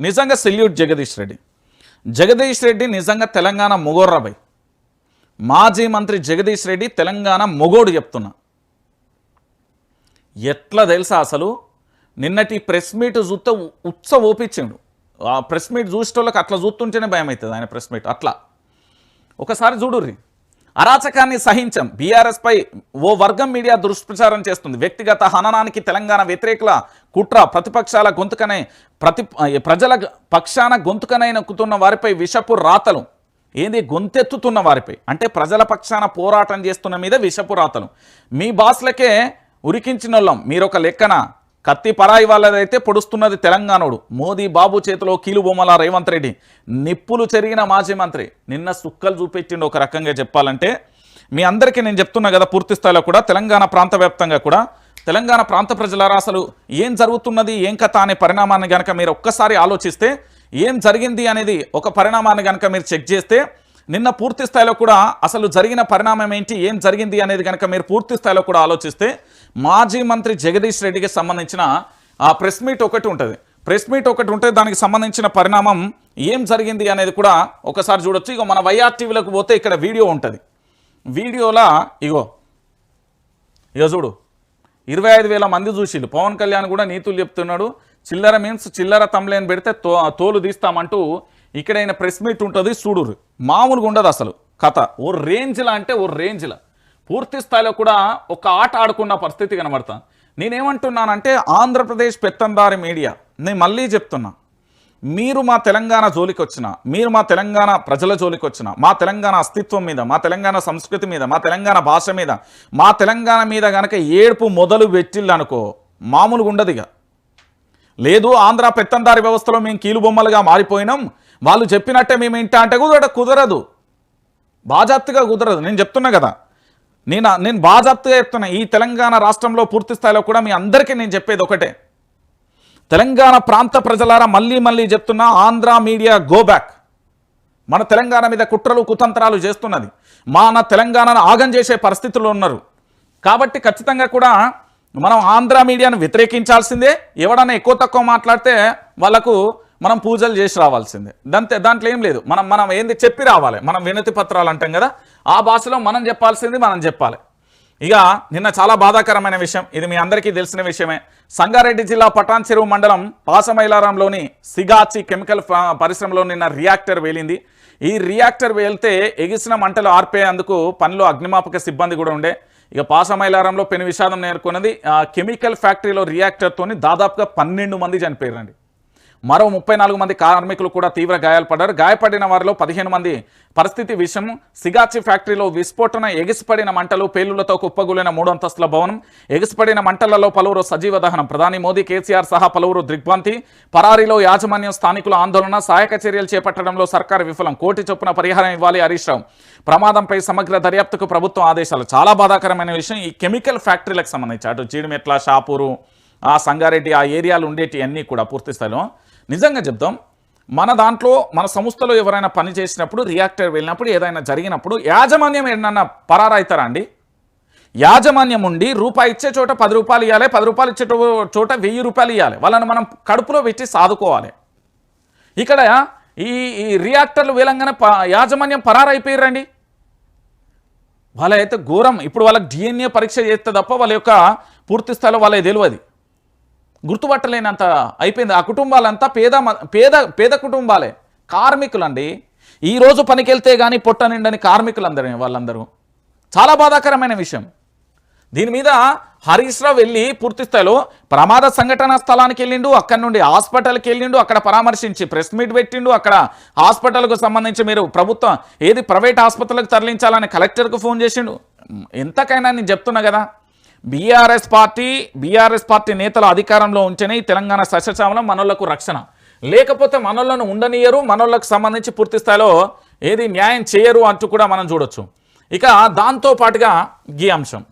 నిజంగా సెల్యూట్ జగదీష్ రెడ్డి. జగదీష్ రెడ్డి నిజంగా తెలంగాణ మొగోర్రాబాయ్ మాజీ మంత్రి జగదీష్ రెడ్డి తెలంగాణ మొగోడు చెప్తున్నా. ఎట్లా తెలుసా అసలు? నిన్నటి ప్రెస్ మీట్ చూస్తే ఉత్స ఓపించాడు. ఆ ప్రెస్ మీట్ చూసేటోళ్ళకి అట్లా చూస్తుంటేనే భయం అవుతుంది ఆయన ప్రెస్ మీట్. అట్లా. ఒకసారి చూడుర్రి. అరాచకాన్ని సహించం. బీఆర్ఎస్ పై ఓ వర్గం మీడియా దుష్ప్రచారం చేస్తుంది. వ్యక్తిగత హననానికి తెలంగాణ వ్యతిరేకుల కుట్ర ప్రతిపక్షాల గొంతుకనే ప్రతి ప్రజల పక్షాన గొంతుకనై నొక్కుతున్న వారిపై విషపు రాతలు. ఏంది? గొంతెత్తుతున్న వారిపై. అంటే ప్రజల పక్షాన పోరాటం చేస్తున్న మీద విషపు రాతలు. మీ బాస్లకే ఉరికించిన వాళ్ళం మీరొక లెక్కన కత్తి పరాయి వాళ్ళదైతే పొడుస్తున్నది తెలంగాణోడు. మోదీ బాబు చేతిలో కీలు బొమ్మల రేవంత్ రెడ్డి. నిప్పులు చెరిగిన మాజీ మంత్రి. నిన్న సుక్కలు చూపెట్టిండు ఒక రకంగా చెప్పాలంటే. మీ అందరికీ నేను చెప్తున్నా కదా పూర్తి స్థాయిలో కూడా తెలంగాణ ప్రాంత వ్యాప్తంగా కూడా. తెలంగాణ ప్రాంత ప్రజలారా అసలు ఏం జరుగుతున్నది ఏం కథ అనే పరిణామాన్ని కనుక మీరు ఒక్కసారి ఆలోచిస్తే ఏం జరిగింది అనేది ఒక పరిణామాన్ని కనుక మీరు చెక్ చేస్తే నిన్న పూర్తి స్థాయిలో కూడా అసలు జరిగిన పరిణామం ఏంటి ఏం జరిగింది అనేది కనుక మీరు పూర్తి స్థాయిలో కూడా ఆలోచిస్తే మాజీ మంత్రి జగదీష్ రెడ్డికి సంబంధించిన ఆ ప్రెస్ మీట్ ఒకటి ఉంటుంది. ప్రెస్ మీట్ ఒకటి ఉంటే దానికి సంబంధించిన పరిణామం ఏం జరిగింది అనేది కూడా ఒకసారి చూడొచ్చు. ఇగో మన వైఆర్ టీవీలోకి పోతే ఇక్కడ వీడియో ఉంటుంది. వీడియోలా ఇగో ఇగో చూడు. ఇరవై ఐదు వేల మంది చూసిళ్ళు. పవన్ కళ్యాణ్ కూడా నీతులు చెప్తున్నాడు. చిల్లర మీన్స్ చిల్లర తమ్లేని పెడితే తో తోలు తీస్తామంటూ ఇక్కడ ఆయన ప్రెస్ మీట్ ఉంటుంది చూడురు మామూలుగా ఉండదు అసలు. కథ. ఓ రేంజ్లా అంటే ఓ రేంజ్లా పూర్తి స్థాయిలో కూడా ఒక ఆట ఆడుకున్న పరిస్థితి కనబడతా. నేనేమంటున్నానంటే ఆంధ్రప్రదేశ్ పెత్తందారి మీడియా నేను మళ్ళీ చెప్తున్నా. మీరు మా తెలంగాణ జోలికి వచ్చిన మీరు మా తెలంగాణ ప్రజల జోలికి వచ్చిన మా తెలంగాణ అస్తిత్వం మీద మా తెలంగాణ సంస్కృతి మీద మా తెలంగాణ భాష మీద మా తెలంగాణ మీద గనక ఏడుపు మొదలు పెట్టిల్లనుకో మామూలుగా ఉండదు ఇక. లేదు ఆంధ్ర పెత్తందారి వ్యవస్థలో మేము కీలుబొమ్మలుగా మారిపోయినాం. వాళ్ళు చెప్పినట్టే మేము ఇంటా అంటే కుదరడం కుదరదు. బాజాప్తిగా కుదరదు. నేను చెప్తున్నా కదా. నేను నేను బాజాప్తిగా చెప్తున్నా. ఈ తెలంగాణ రాష్ట్రంలో పూర్తి స్థాయిలో కూడా మీ అందరికీ నేను చెప్పేది ఒకటే. తెలంగాణ ప్రాంత ప్రజలారా మళ్ళీ మళ్ళీ చెప్తున్నా ఆంధ్ర మీడియా గో బ్యాక్. మన తెలంగాణ మీద కుట్రలు కుతంత్రాలు చేస్తున్నది. మన తెలంగాణను ఆగం చేసే పరిస్థితుల్లో ఉన్నారు. కాబట్టి ఖచ్చితంగా కూడా మనం ఆంధ్ర మీడియాను వ్యతిరేకించాల్సిందే. ఎవడన్నా ఎక్కువ తక్కువ మాట్లాడితే వాళ్ళకు మనం పూజలు చేసి రావాల్సిందే. దాంతే దాంట్లో ఏం లేదు. మనం మనం ఏంది చెప్పి రావాలి. మనం వినతి పత్రాలు అంటాం కదా. ఆ భాషలో మనం చెప్పాల్సింది మనం చెప్పాలి. ఇక నిన్న చాలా బాధాకరమైన విషయం. ఇది మీ అందరికీ తెలిసిన విషయమే. సంగారెడ్డి జిల్లా పటాన్ చెరువు మండలం పాసమైలారంలోని సిగాచి కెమికల్ పరిశ్రమలో నిన్న రియాక్టర్ వేలింది. ఈ రియాక్టర్ వేలితే ఎగిసిన మంటలు ఆర్పేందుకు పనిలో అగ్నిమాపక సిబ్బంది కూడా ఉండే. ఇక పాసమైలారంలో పెను విషాదం నేర్కొన్నది. ఆ కెమికల్ ఫ్యాక్టరీలో రియాక్టర్తోని దాదాపుగా పన్నెండు మంది చనిపోయారండి మరో ముప్పై నాలుగు మంది కార్మికులు కూడా తీవ్ర గాయాలు పడ్డారు. గాయపడిన వారిలో పదిహేను మంది పరిస్థితి విషయం సిగాచి ఫ్యాక్టరీలో విస్ఫోటన ఎగిసిపడిన మంటలు పేలులతో కుప్పగూలిన మూడు అంతస్తుల భవనం. ఎగిసిపడిన మంటలలో పలువురు సజీవ దహనం. ప్రధాని మోదీ కేసీఆర్ సహా పలువురు దిగ్భ్రాంతి. పరారీలో యాజమాన్యం స్థానికుల ఆందోళన. సహాయక చర్యలు చేపట్టడంలో సర్కారు విఫలం. కోటి చొప్పున పరిహారం ఇవ్వాలి హరీష్ రావు. ప్రమాదంపై సమగ్ర దర్యాప్తుకు ప్రభుత్వం ఆదేశాలు. చాలా బాధాకరమైన విషయం. ఈ కెమికల్ ఫ్యాక్టరీలకు సంబంధించి. అటు జీడిమెట్ల షాపూరు ఆ సంగారెడ్డి ఆ ఏరియాలు ఉండేటి అన్నీ కూడా పూర్తి స్థాయిలో. నిజంగా చెప్తాం మన దాంట్లో మన సంస్థలో ఎవరైనా పని చేసినప్పుడు రియాక్టర్ వెళ్ళినప్పుడు ఏదైనా జరిగినప్పుడు యాజమాన్యం ఏమన్నా పరారైతారా అండి? యాజమాన్యం ఉండి రూపాయి ఇచ్చే చోట పది రూపాయలు ఇవ్వాలి పది రూపాయలు ఇచ్చే చోట వెయ్యి రూపాయలు ఇవ్వాలి వాళ్ళని మనం కడుపులో పెట్టి సాదుకోవాలి. ఇక్కడ ఈ ఈ రియాక్టర్లు వేలంగానే ప యాజమాన్యం పరారైపోయారండి వాళ్ళైతే ఘోరం. ఇప్పుడు వాళ్ళకి డిఎన్ఏ పరీక్ష చేస్తే తప్ప వాళ్ళ యొక్క పూర్తి స్థాయిలో వాళ్ళకి తెలియదు. గుర్తుపట్టలేనంత అయిపోయింది. ఆ కుటుంబాలంతా పేద మ- పేద పేద కుటుంబాలే. కార్మికులండి. ఈరోజు పనికెళ్తే కానీ పొట్ట నిండని కార్మికులందరూ వాళ్ళందరూ. చాలా బాధాకరమైన విషయం. దీని మీద హరీష్ రావు వెళ్ళి పూర్తిస్థాయిలో ప్రమాద సంఘటన స్థలానికి వెళ్ళిండు అక్కడ నుండి హాస్పిటల్కి వెళ్ళిండు అక్కడ పరామర్శించి ప్రెస్ మీట్ పెట్టిండు అక్కడ హాస్పిటల్కు సంబంధించి మీరు ప్రభుత్వం ఏది ప్రైవేట్ ఆసుపత్రులకు తరలించాలని కలెక్టర్కు ఫోన్ చేసిండు. ఎంతకైనా నేను చెప్తున్నా కదా. బీఆర్ఎస్ పార్టీ బీఆర్ఎస్ పార్టీ నేతలు అధికారంలో ఉంటేనే తెలంగాణ సస్యశ్యామలం మనోళ్ళకు రక్షణ. లేకపోతే మనోళ్ళను ఉండనియరు మనోళ్ళకు సంబంధించి పూర్తి స్థాయిలో ఏది న్యాయం చేయరు అంటూ కూడా మనం చూడొచ్చు. ఇక దాంతో పాటుగా ఈ అంశం.